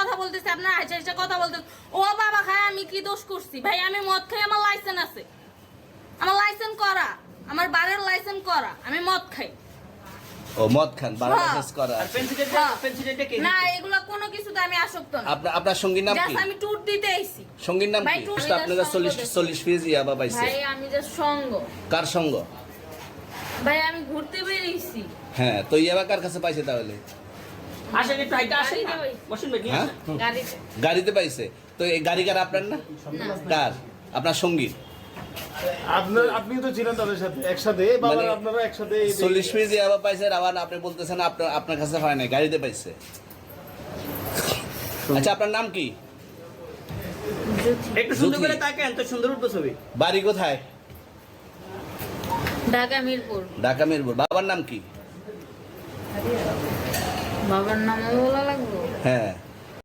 কথা বলতেছে আপনার আইসা আইসা কথা বলতেছে। ও বাবা খায় আমি কি দোষ করছি? ভাই আমি মদ খাই আমার লাইসেন্স আছে। আমার লাইসেন্স করা আমার বারের লাইসেন্স করা আমি মদ খাই। ও মদ খান বারো হ্যাঁ। করা হ্যাঁ। কে না এগুলো কোনো কিছুতে আমি আসক্ত না। আপনার আপনার সঙ্গীর নাম কি? আমি ট্যুর দিতে আইছি। সঙ্গীর নাম কি? সঙ্গ চল্লিশ দেখছি। চল্লিশ পিস ইয়াবা পাইছে। ভাই আমি যে সঙ্গ। কার সঙ্গ? ভাই আমি ঘুরতে বেরিয়েছি। হ্যাঁ তো ইয়াবা কার কাছে পাইছে তাহলে? আসেন একটু হাইটা আসেন না? গাড়িতে বসুন ভাই নিয়ে হ্যাঁ? গাড়িতে। পাইছে। তো এই গাড়ি কার আপনার না? কার? আপনার সঙ্গী আপনার আপনি তো ছিলেন তাদের সাথে একসাথে বাবা মানে আপনারা একসাথে এই যে- চল্লিশ পিস ইয়াবা পাইছে আবার আপনি বলতেছেন আপনার আপনার কাছে হয় নাই গাড়িতে পাইছে। আচ্ছা আপনার নাম কি? একটু সুন্দর জ্যোতি। করে তাকেন তো সুন্দর উঠবো ছবি। বাড়ি কোথায়? ঢাকা মিরপুর। ঢাকা মিরপুর। বাবার নাম কি? বাবার নামও বলা লাগবে? হ্যাঁ।